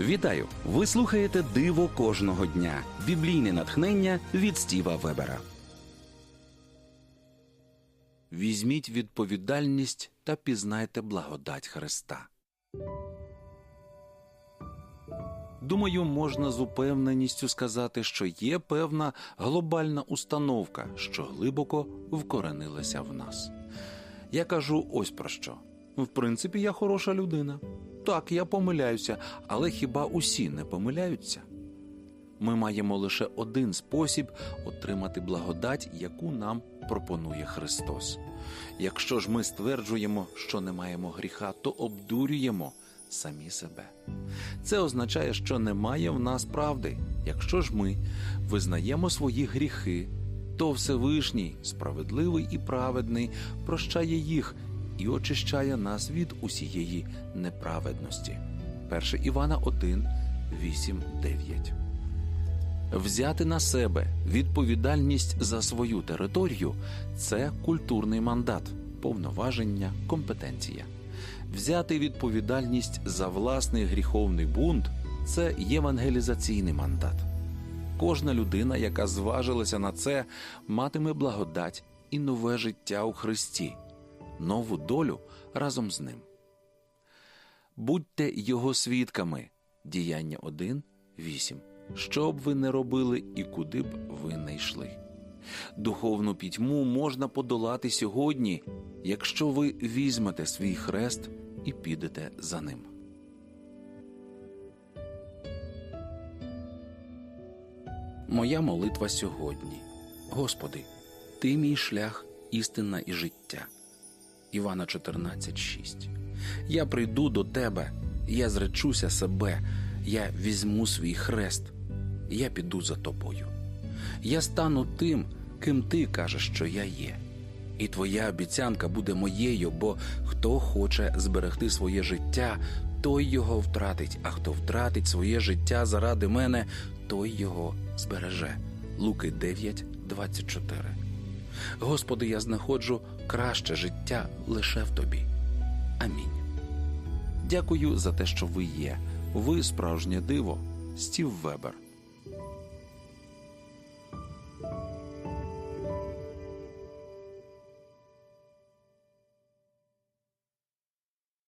Вітаю! Ви слухаєте Диво кожного дня. Біблійне натхнення від Стіва Вебера. Візьміть відповідальність та пізнайте благодать Христа. Думаю, можна з упевненістю сказати, що є певна глобальна установка, що глибоко вкоренилася в нас. Я кажу ось про що. В принципі, я хороша людина. Так, я помиляюся, але хіба усі не помиляються? Ми маємо лише один спосіб отримати благодать, яку нам пропонує Христос. Якщо ж ми стверджуємо, що не маємо гріха, то обдурюємо самі себе. Це означає, що немає в нас правди. Якщо ж ми визнаємо свої гріхи, то Всевишній, справедливий і праведний, прощає їх і очищає нас від усієї неправедності. 1 Івана 1, 8, 9. Взяти на себе відповідальність за свою територію це культурний мандат, повноваження, компетенція. Взяти відповідальність за власний гріховний бунт це євангелізаційний мандат. Кожна людина, яка зважилася на це, матиме благодать і нове життя у Христі, нову долю разом з ним. Будьте його свідками. Діяння 1, 8. Що б ви не робили і куди б ви не йшли. Духовну пітьму можна подолати сьогодні, якщо ви візьмете свій хрест і підете за ним. Моя молитва сьогодні. Господи, Ти мій шлях, істина і життя. Івана 14,6 Я прийду до Тебе, я зречуся себе, я візьму свій хрест, я піду за тобою. Я стану тим, ким ти кажеш, що я є. І твоя обіцянка буде моєю, бо хто хоче зберегти своє життя, той його втратить, а хто втратить своє життя заради мене, той його збереже. Луки 9, 24. Господи, я знаходжу краще життя лише в Тобі. Амінь. Дякую за те, що ви є. Ви справжнє диво, Стів Вебер.